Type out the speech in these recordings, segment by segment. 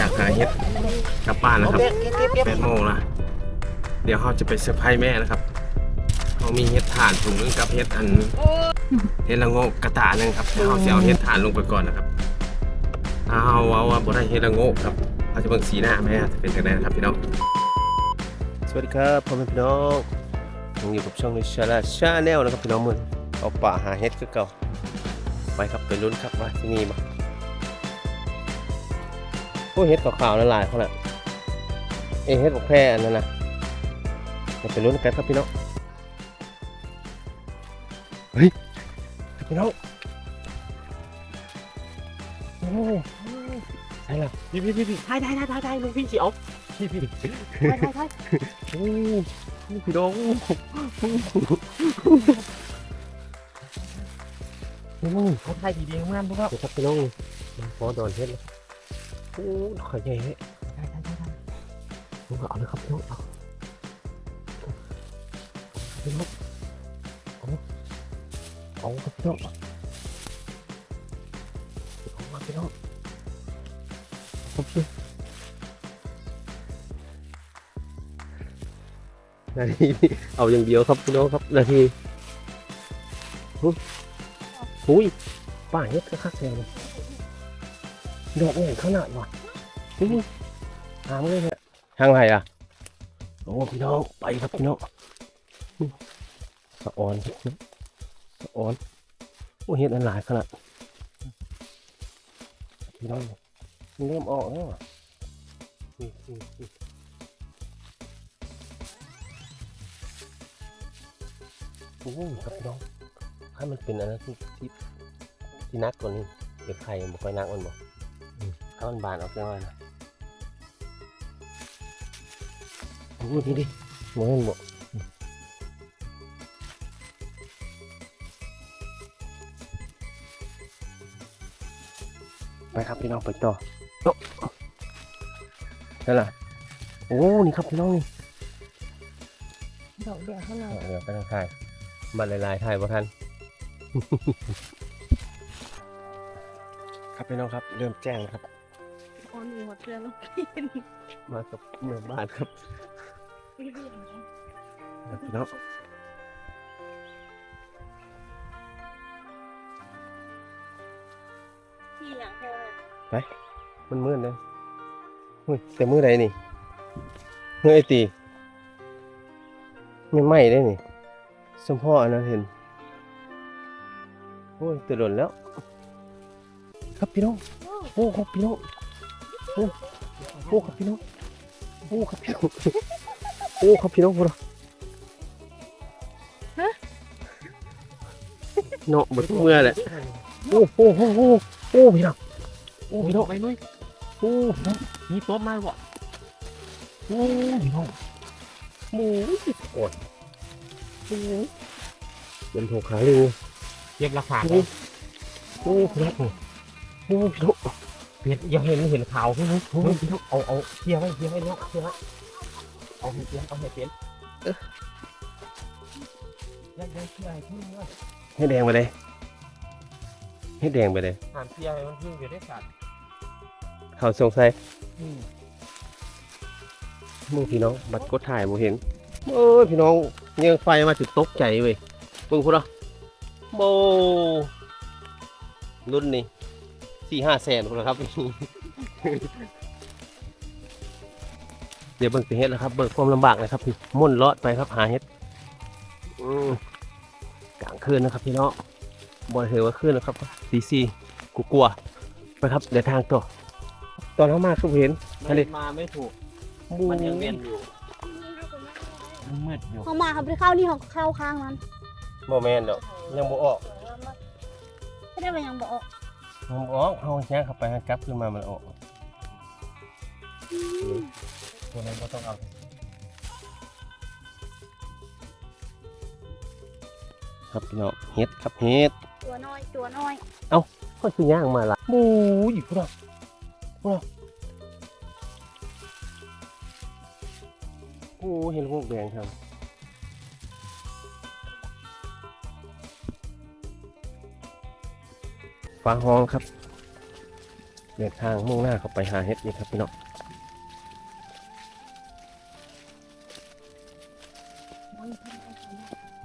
จากหาเฮ็ดกลับบ้านนะครับเก็บเก็บเก็บเก็บแปดโมงละเดี๋ยวเขาจะไปเซอร์ไพรส์แม่นะครับเขามีเฮ็ดถ่านถุงนึงกับเฮ็ดอันเฮ็ดละโงกกระตาหนึงครับเดี๋ยวเขาจะเอาเฮ็ดถ่านลงไปก่อนนะครับถ้าเอาว่าว่าบ่ได้เฮ็ดละโงกครับเขาจะเบิ่งสีหน้าแม่จะเป็นยังไงนะครับพี่น้องสวัสดีครับพ่อแม่พี่น้องยังอยู่กับช่องนิชาลาชาแนลนะครับพี่น้องมือเอาป่าหาเฮ็ดคือเก่าไปครับไปลุ้นครับว่าที่นี่มา โอ้เฮ็ดขาวๆละลายเขาแหละเอยเฮ็ดบอกแพร่อันนั้นนะเราไปลุ้นกันครับพี่น้องเฮ้ยครับพี่น้องโอ้ยใช่ละพี่พี่พี่พี่ถ่ายถ่ายถ่ายถ่ายถ่ายลุงพี่สิเอาพี่พี่ถ่ายถ่ายถ่ายโอ้ยพี่น้องโอ้ยเขาถ่ายดีๆงามพวกเราเดี๋ยวครับพี่น้องมาขอดอนเฮ็ดเลย โอ้ยขอยใหญ่เลยถ่ายถ่ายถ่ายถ่เอาเลยครับพี่น้องเอาพี่น้องเอาเอาครับพี่น้องเอามาพี่น้องครับพี่นาทีนี้เอาอย่างเดียวครับพี่น้องครับนาทีหุ้ยหุ้ยป้าเฮ็ดคักๆแซงเลย ดอกใหญ่ขนาดว่ะหุ้ยหามเลยเนี่ยทางไหนอะโอ้พี่น้องไปครับพี่น้องสะออนสะออนโอ้เห็ดอันหลายขนาดพี่น้องมันเริ่มออกแล้วอะนี่นี่นี่โอ้ยครับพี่น้องถ้ามันเป็นอันนั้นที่ที่ที่นักกว่านี้เด็กไข่มันบ่ค่อยนักมันบอก ถ้ามันบานออกจังเลยนะโอ้ดิดิเหมือนบอกไปครับพี่น้องไปต่อโต๊ะนั่นล่ะโอ้ นี่ครับพี่น้องนี่ดอกเดียวเท่าไหร่เอาเดี๋ยวไปทางถ่ายบัตรลายๆถ่ายบ่ทันครับพี่น้องครับ เริ่มแจ้งแล้วครับ โอนหัวเกลือลงกินมากับเมืองบ้านครับพี่เบี้ยนะครับพี่น้องพี่อย่างเธอมันมืดเลยเฮ้ยแต่มือใดนี่เฮ้ยไอตีไม่ไหม้ได้นี่สมพ่ออันนั้นเห็นโอ้ยตื่นหล่นแล้ว ครับพี่น้องโอ้ครับพี่น้อง โอ้โอ้ครับพี่น้องโอ้ครับพี่น้องโอ้ครับพี่น้องพวกเราเนาะเบิดเมื่อแหละโอ้โอ้โอ้โอ้โอ้พี่น้องโอ้พี่น้องไปนุ้ยโอ้พี่น้องมีตัวมาบ่โอ้พี่น้องหมูโอ้ยโอ้ยเป็นถูกขาเลยเก็บราคาโอ้โอ้พี่น้องโอ้พี่น้อง เปลี่ยนอย่าเห็นเห็นข่าวพี่นุ้ยโอ้ยพี่น้องเอาเอาเคลียร์ไว้เคลียร์ไว้เนาะเคลียร์ไว้เอาให้เปลี่ยนเอาให้เปลี่ยนยังยังเคลียร์ให้พึ่งเนาะให้แดงไปเลย ให้แดงไปเลยหามเคลียร์ให้มันพึ่งอยู่ได้สัตว์เขาสงสัยอืมมึงพี่น้อง บัดกดถ่ายมึงเห็นโอ้ยพี่น้องยังไฟมาจุดตกใจเว้ยมึงพูดเหรอโบรุ่นนี้ สี่ห้าแสนพุ่นละครับ เดี๋ยวเบิ่งไปเฮ็ดแล้วครับเบิ่งความลำบากนะครับพี่มุ่นเลาะไปครับหาเฮ็ดอืมกลางคืนนะครับพี่น้องบอลเหือว่าคืนนะครับซีซีกูกลัวไปครับเดี๋ยวทางต่อตอนเข้ามาคือเห็นมันมาไม่ถูกมันยังเวียนอยู่มันมืดอยู่เขามาครับไปเข้านี่เขาเข้าข้างมันโมแมนดอกยังบ่ออกไม่ได้ไปยังบอก ยังบ่ออกเฮาแจ้งเข้าไปให้กลับขึ้นมามันออกตัวนั้นก็ต้องเอาครับพี่น้องเฮ็ดครับเฮ็ดตัวน้อยตัวน้อยค่อยคือย่างมาละบูอยู่พุ่นน่ะพุ่นน่ะโอ้เห็นพวกแดงครับาห้องครับเดินทางมุ่งหน้าเข้าไปหาเฮ็ดนี่ครับพี่น้อง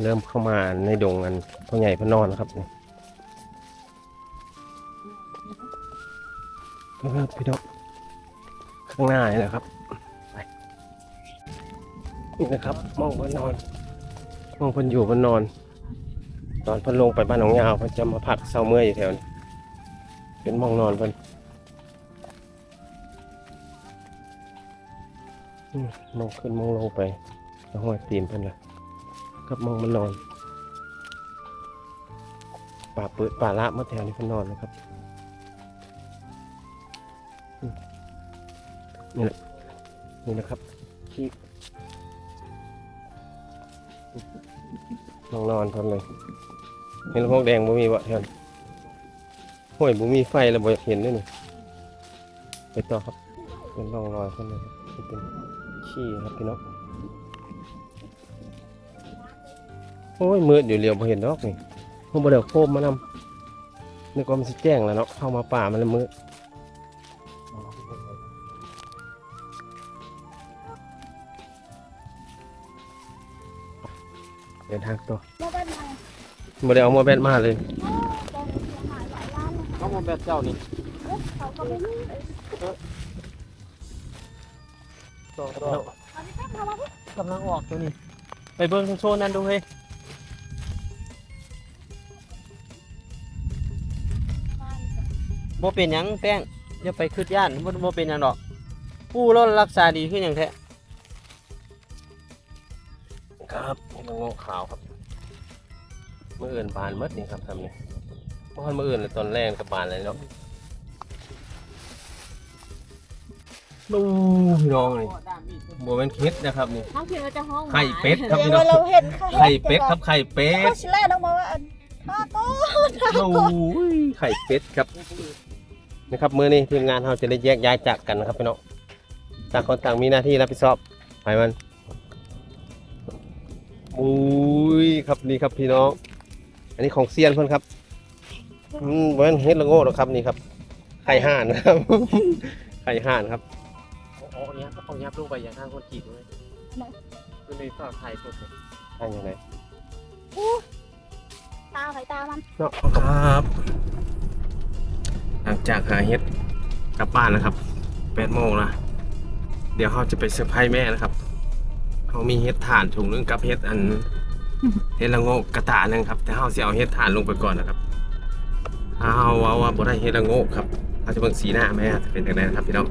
เริ่มเข้ามาในดงกันพ่อใหญ่พ่อนอนแล้วครับนี่ครับพี่น้องข้างหน้านี่นะครับไปนี่นะครับมองพ่นนอนมองพ่นอยู่พ่นนอน ตอนพ่นลงไปบ้านหนองยาวเพ่นจะมาพักเศร้าเมื่อยอยู่แถวนี้ เป็นมองนอนเพ่นมองขึ้นมองลงไปแล้วห้อยตีนเพิ่นละกับมองมันนอนป่าเปิดป่าละมาแถวนี้เพิ่นนอนนะครับนี่แหละนี่นะครับที่มองนอนเพิ่นเลยเห็นลูกแดงบ่มีบ่แถวนี้ ห้วยบ่มีไฟแล้วบ่อยากเห็นด้วยนี่ไปต่อครับ เป็นร่องรอยเพิ่นเลยครับเป็นขี้ครับพี่น้องโอ้ยมืดอยู่เรียวพอเห็นดอกนี่ผมบ่ได้เอาโคมมานำนึกว่ามันสิแจ้งแล้วเนาะเข้ามาป่ามันละมืดเดินทางต่อมาบ้านใหม่บ่ได้เอามาแบตมาเลย โอ้ตอนนี้หายหลายล้านเลยเขามาแบบเจ้านี่เอ๊ะเขาก็ไม่รู้ต่อเอาดิแป๊บมาแล้วกำลังออกตัวนี้ ไปเบิ้งโซนนั้นดูเฮ้ยบ่เป็นหยังแป้งอย่าไปคืดย่านบ่บ่เป็นหยังดอกผู้รถรักษาดีขึ้นอย่างแท้ครับนี่มันงอกขาวครับมื่ออื่นบานหมดนี่ครับทำนี่เมื่อวันมื่ออื่นเลยตอนแรกกับบานเลยเนาะดูพี่น้องนี่บัวเป็นคิดนะครับนี่ทั้งที่เราจะห้องไข่เป็ดครับเดี๋พี่ยวน้องเราเห็นไข่เป็ดครับไข่เป็ดเขาชิแล่ต้องมาว่าอันอ้าโต้โอ้ยไข่เป็ดครับนะครับมื้อนี้ทีมงานเราจะได้แยกย้ายจากกันนะครับพี่น้องต่างคนต่างมีหน้าที่รับผิดชอบไปมันอุ้ยครับนี่ครับพี่น้อง อันนี้ของเซียนเพื่อนครับ อืมบ่แมันเฮ็ดละโง่หรอกครับนี่ครับไข่ห่านนะครับ ไข่ห่านครับเอาเอาเนี้ยเอาเนี้ยลงไปอย่างทางคนจีบเลยมันมีฝั่งไทยสุดเลยไข่ยังไงตาไข่ตามันเนาะครับ หลังจากหาเฮ็ดกลับบ้านนะครับแปดโมงละเดี๋ยวเขาจะไปเซอร์ไพรส์แม่นะครับเขามีเฮ็ดถ่านถุงนึงกับเฮ็ดอัน เฮ็ดละโงกกระตาหนึงครับ แต่เขาสิเอาเฮ็ดถ่านลงไปก่อนนะครับ ถ้าเขาว่าบ่ได้เฮ็ดละโงกครับเขาจะเบิ่งสีหน้าแม่จะเป็นยังไงนะครับพี่น้อง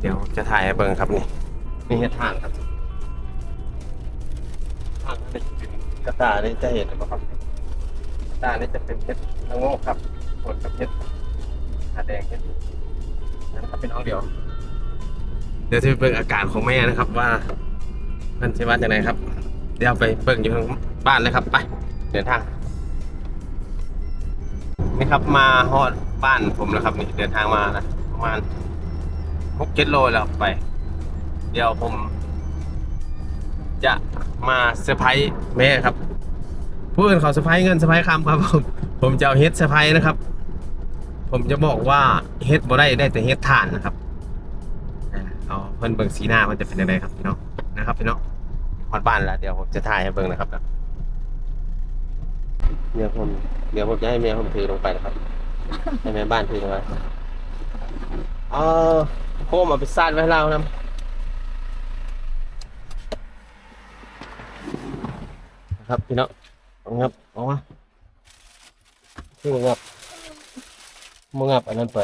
เดี๋ยวจะถ่ายให้เบิ่งครับนี่นี่เฮ็ดถ่านครับถ่านนี่เป็นกระตานี่จะเห็นหรือเปล่าครับตานี่จะเป็นเพชรละโงกครับส่วนกับเพชรตาแดงเพชรนะครับเป็นน้องเดี๋ยว เดี๋ยวจะไปเบิ่งอาการของแม่นะครับว่ามันจะว่าจะไหนครับ เดี๋ยวไปเบิ่งอยู่ทางบ้านเลยครับไปเดินทาง นี่ครับมาฮอดบ้านผมแล้วครับนี่เดินทางมานะประมาณหกเจ็ดโลแล้วไป เดี๋ยวผม จะมาเซอร์ไพรส์แม่ครับผู้อื่นเขาเซอร์ไพรส์เงินเซอร์ไพรส์คำครับผมผมจะเอาเฮ็ดเซอร์ไพรส์นะครับ ผมจะบอกว่าเฮ็ดบ่ได้ได้แต่เฮ็ดถ่านนะครับอ่าเอาเพิ่นเบิ่งสีหน้ามันจะเป็นยังไงครับพี่น้องนะครับพี่น้องฮอดบ้านแล้วเดี๋ยวผมจะถ่ายให้เบิ่งนะครับ เดี๋ยวผมเดี๋ยวผมจะให้แม่ผมถือลงไปนะครับ ให้แม่บ้านถือลงไปเออโคมเอาไปซ่านไว้ให้เรานะนะครับพี่น้องเอางับเอาวะที่มึงงับมึงงับอันนั้นไป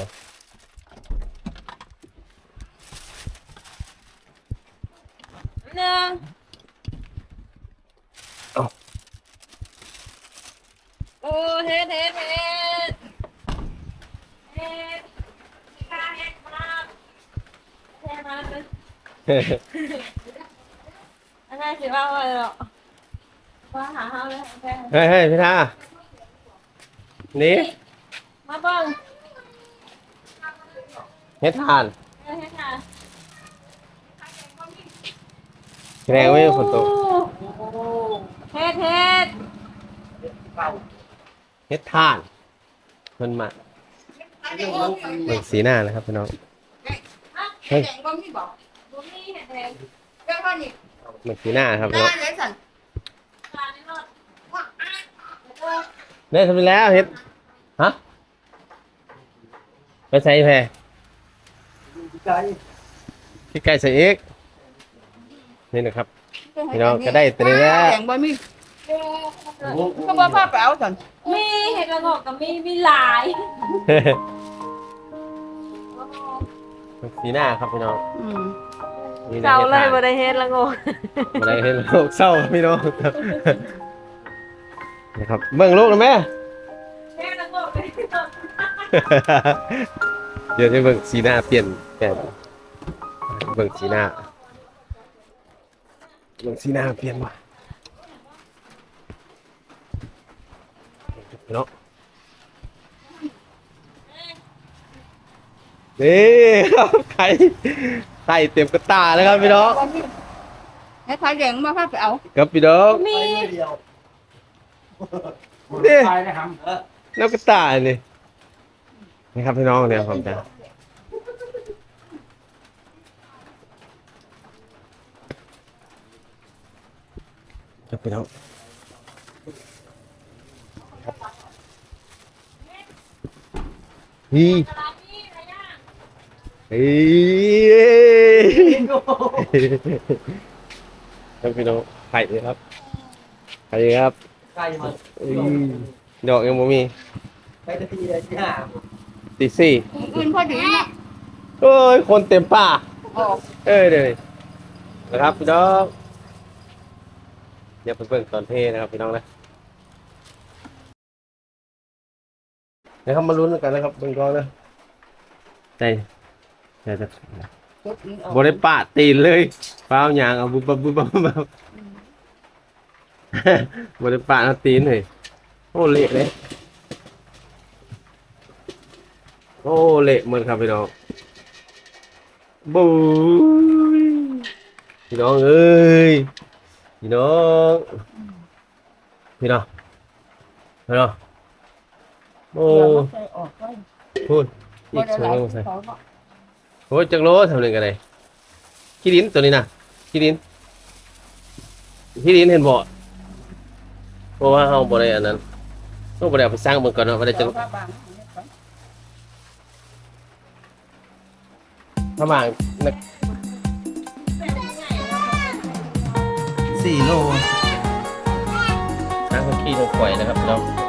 หนึ่ง เอ้า โอ้เฮ็ดเฮ็ดเฮ็ดเฮ็ดข้าเฮ็ดมาเฮ็ดมาเป็น อะไรสิว่าอะไรหรอว่าหาเฮาเลยแค่เฮ้ยเฮ้ยพี่ท่านี่มาเบิ่งเฮ็ดทานเฮ็ดค่ะแสดงว่ฝนตกเฮ็ดเฮ็ดเฮ็ดทานเพิ่นมาเอาเบิ่งสีหน้านะครับพี่น้อง เฮ้ย แกงบ่มีบอก บ่มีเห็ดแทนเจ้าพ่อนี่เบิ่งสีหน้าครับพี่ได้น้องเลยสันได้ทำไปแล้วเฮ็ดฮะไปใส่แพรที่ไก่ใส่เอกนี่นะครับ พี่น้องก็ได้ตัวนี้แล้ว แข่งบ่มีก็บ่พาไปเอาสันมีเห็ดละงอกกับมีมีหลาย สีหน้าครับพี่น้องอืมนี่นะเศร้าเลยฮ็บ่ดได้เฮ็ดละงอกบ่ได้เห็นโลกเศร้าพี่น้องครับนะครับเบิ่งลูกนะแม่ เฮ็ดละงอกเป็นเดี๋ยวจะเบิ่งสีหน้าเปลี่ยนแปลงเบิ่งสีหน้าเบิ่งสีหน้าเปลี่ยนว่ะพี่น้อง นี่ครับไข่ไข่เต็มกระตาแล้วครับพี่น้องบ่มีให้ทายแดงบ่พาไปเอาครับพี่น้องมีนี่แล้วกระตานี่นี่ครับพี่น้องเนี่ยผมจะครับพี่น้องนี่ เฮ้ยครับพี่น้องไข่เลยครับไข่ครับใกล้มาเอ้ยดอกยังบ่มีใกล้จะทีเลยที่ห้าตีสี่อื่นพอดีนะเอ้ยคนเต็มป่าออกเอ้ยเดี๋ยวนี้นะครับพี่น้องเดี๋ยวไปเบิ่งตอนเทนะครับพี่น้องนะเดี๋ยวเขามาลุ้นกันนะครับเบิ่งกองนะใจ ใจจะจุดนี้ออกบได้ปาดตีนเลยเปล่าหยางเอาบุบบับบุบบับบุบบับบได้ปาดเอาตีนเลยโอ้เละเลยโอ้เละเหมือนครับพี่น้องบูยพี่น้องเอ้ยพี่น้องพี่น้องพี่น้องโอ้เดี๋ยวมันใส่ออกไว้พูดอีบ่กได้ชั่วหลายโมงใส่เขาก็ โอ้ยจักรโลทำหนึ่งกันเลยขี้ดินตัวนี้นะขี้ดินขี้ดินเห็นบ่เพราะว่าเฮาบ่ได้อันนั้นเราบ่ได้เอาไปสร้างเบิ่งก่อนเนาะบ่ได้จักเดี๋ยวว่าบางประมาณนักสี่โลทางขี้ลงปล่อยนะครับพี่น้อง